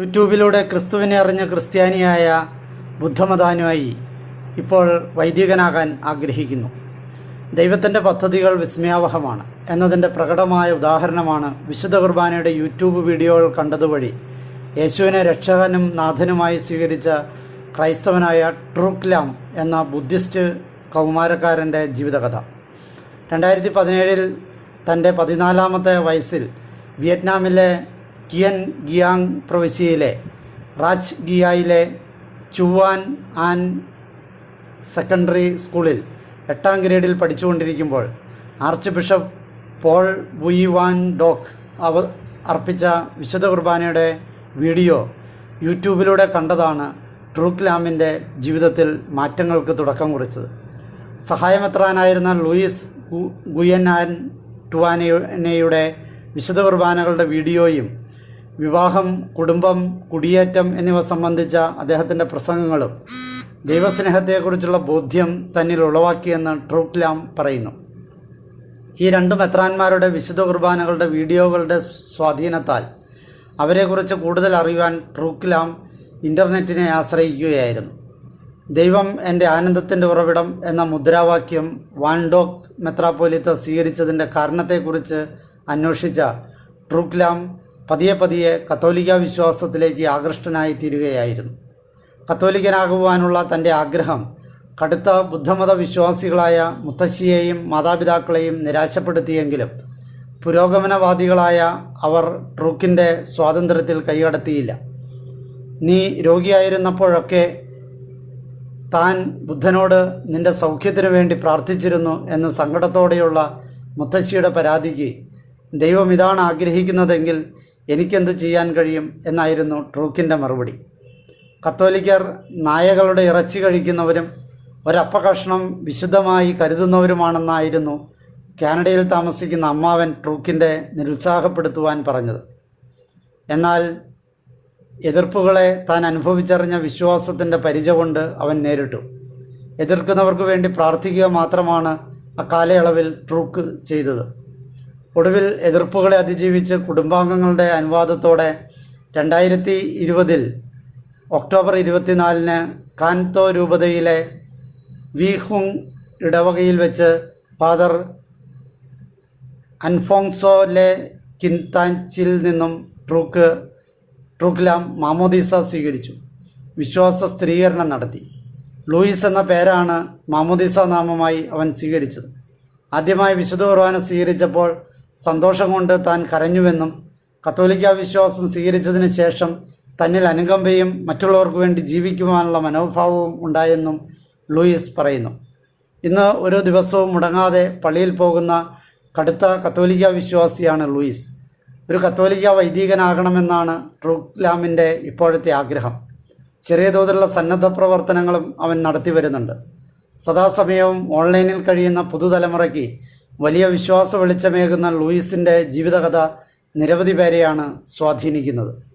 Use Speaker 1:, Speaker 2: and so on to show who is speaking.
Speaker 1: യൂട്യൂബിലൂടെ ക്രിസ്തുവിനെ അറിഞ്ഞ ക്രിസ്ത്യാനിയായ ബുദ്ധമതാനുമായി ഇപ്പോൾ വൈദികനാകാൻ ആഗ്രഹിക്കുന്നു. ദൈവത്തിന്റെ പദ്ധതികൾ വിസ്മയാവഹമാണ്. എന്നതിന്റെ പ്രകടമായ ഉദാഹരണമാണ് വിശുദ്ധ കുർബാനയുടെ യൂട്യൂബ് വീഡിയോകൾ കണ്ടതുവഴി യേശുവിനെ രക്ഷകനും നാഥനുമായി സ്വീകരിച്ച ക്രൈസ്തവനായ ട്രൂക്ലാം എന്ന ബുദ്ധിസ്റ്റ് കൗമാരക്കാരന്റെ ജീവിതകഥ. രണ്ടായിരത്തി പതിനേഴിൽ തന്റെ പതിനാലാമത്തെ വയസ്സിൽ വിയറ്റ്നാമിലെ കിയൻ ഗിയാങ് പ്രവിശ്യയിലെ റാച്ച് ഗിയായിലെ ചുവാൻ ആൻ സെക്കൻഡറി സ്കൂളിൽ എട്ടാം ഗ്രേഡിൽ പഠിച്ചുകൊണ്ടിരിക്കുമ്പോൾ archbishop Paul Bui Van Doc അവ അർപ്പിച്ച വിശുദ്ധ കുർബാനയുടെ വീഡിയോ യൂട്യൂബിലൂടെ കണ്ടതാണ് ട്രൂക്ലാമിന്റെ ജീവിതത്തിൽ മാറ്റങ്ങൾക്ക് തുടക്കം കുറിച്ചത്. സഹായമെത്രാനായിരുന്ന ലൂയിസ് ഗു- ഗുയനാൻ ടുവാനയുടെ വിശുദ്ധ കുർബാനകളുടെ വീഡിയോയും വിവാഹം കുടുംബം കുടിയേറ്റം എന്നിവ സംബന്ധിച്ച അദ്ദേഹത്തിന്റെ പ്രസംഗങ്ങളും ദൈവസ്നേഹത്തെക്കുറിച്ചുള്ള ബോധ്യം തന്നിൽ ഉളവാക്കിയെന്ന് ട്രൂക്ലാം പറയുന്നു. ഈ രണ്ട് മെത്രാന്മാരുടെ വിശുദ്ധ കുർബാനകളുടെ വീഡിയോകളുടെ സ്വാധീനത്താൽ അവരെക്കുറിച്ച് കൂടുതൽ അറിയുവാൻ ട്രൂക്ലാം ഇന്റർനെറ്റിനെ ആശ്രയിക്കുകയായിരുന്നു. ദൈവം എന്റെ ആനന്ദത്തിന്റെ ഉറവിടം എന്ന മുദ്രാവാക്യം വാൻഡോക് മെത്രാപ്പോലിത്ത സ്വീകരിച്ചതിന്റെ കാരണത്തെക്കുറിച്ച് അന്വേഷിച്ച ട്രൂക്ലാം പതിയെ പതിയെ കത്തോലിക്ക വിശ്വാസത്തിലേക്ക് ആകൃഷ്ടനായി തീരുകയായിരുന്നു കത്തോലിക്കനാകുവാനുള്ള തന്റെ ആഗ്രഹം കടുത്ത ബുദ്ധമത വിശ്വാസികളായ മുത്തശ്ശിയെയും മാതാപിതാക്കളെയും നിരാശപ്പെടുത്തിയെങ്കിലും പുരോഗമനവാദികളായ അവർ ട്രൂക്കിന്റെ സ്വാതന്ത്ര്യത്തിൽ കൈകടത്തിയില്ല. നീ രോഗിയായിരുന്നപ്പോഴൊക്കെ താൻ ബുദ്ധനോട് നിന്റെ സൗഖ്യത്തിനു വേണ്ടി പ്രാർത്ഥിച്ചിരുന്നു എന്ന് സങ്കടത്തോടെയുള്ള മുത്തശ്ശിയുടെ പരാതിക്ക് ദൈവം ഇതാണ് ആഗ്രഹിക്കുന്നതെങ്കിൽ എനിക്കെന്ത് ചെയ്യാൻ കഴിയും എന്നായിരുന്നു ട്രൂക്കിന്റെ മറുപടി. കത്തോലിക്കർ നായകളുടെ ഇറച്ചി കഴിക്കുന്നവരും ഒരപ്പകഷ്ണം വിശുദ്ധമായി കരുതുന്നവരുമാണെന്നായിരുന്നു കാനഡയിൽ താമസിക്കുന്ന അമ്മാവൻ ട്രൂക്കിന്റെ നിരുത്സാഹപ്പെടുത്തുവാൻ പറഞ്ഞത്. എന്നാൽ എതിർപ്പുകളെ താൻ അനുഭവിച്ചറിഞ്ഞ വിശ്വാസത്തിന്റെ പരിച കൊണ്ട് അവൻ നേരിട്ടു. എതിർക്കുന്നവർക്ക് വേണ്ടി പ്രാർത്ഥിക്കുക മാത്രമാണ് അക്കാലയളവിൽ ട്രൂക്ക് ചെയ്തത്. ഒടുവിൽ എതിർപ്പുകളെ അതിജീവിച്ച് കുടുംബാംഗങ്ങളുടെ അനുവാദത്തോടെ രണ്ടായിരത്തി ഇരുപതിൽ ഒക്ടോബർ ഇരുപത്തിനാലിന് കാൻതോ രൂപതയിലെ വീഹുങ് ഇടവകയിൽ വെച്ച് ഫാദർ അൻഫോങ്സോ ലെ കിൻതാഞ്ചിൽ നിന്നും ട്രൂക്ക് ട്രൂക്ലാം മാമോദീസ സ്വീകരിച്ചു. വിശ്വാസ സ്ഥിരീകരണം നടത്തി. ലൂയിസ് എന്ന പേരാണ് മാമോദീസ നാമമായി അവൻ സ്വീകരിച്ചത്. ആദ്യമായി വിശുദ്ധ കുർബാന സ്വീകരിച്ചപ്പോൾ സന്തോഷം കൊണ്ട് താൻ കരഞ്ഞുവെന്നും കത്തോലിക്ക വിശ്വാസം സ്വീകരിച്ചതിന് ശേഷം തന്നിൽ അനുകമ്പയും മറ്റുള്ളവർക്ക് വേണ്ടി ജീവിക്കുവാനുള്ള മനോഭാവവും ഉണ്ടായെന്നും ലൂയിസ് പറയുന്നു. ഇന്ന് ഓരോ ദിവസവും മുടങ്ങാതെ പള്ളിയിൽ പോകുന്ന കടുത്ത കത്തോലിക്ക വിശ്വാസിയാണ് ലൂയിസ്. ഒരു കത്തോലിക്ക വൈദികനാകണമെന്നാണ് ട്രൂക്ലാമിന്റെ ഇപ്പോഴത്തെ ആഗ്രഹം. ചെറിയ തോതിലുള്ള സന്നദ്ധ പ്രവർത്തനങ്ങളും അവൻ നടത്തി വരുന്നുണ്ട്. സദാസമയവും ഓൺലൈനിൽ കഴിയുന്ന പുതുതലമുറയ്ക്ക് വലിയ വിശ്വാസ വെളിച്ചമേകുന്ന ലൂയിസിന്റെ ജീവിതകഥ നിരവധി പേരെയാണ് സ്വാധീനിക്കുന്നത്.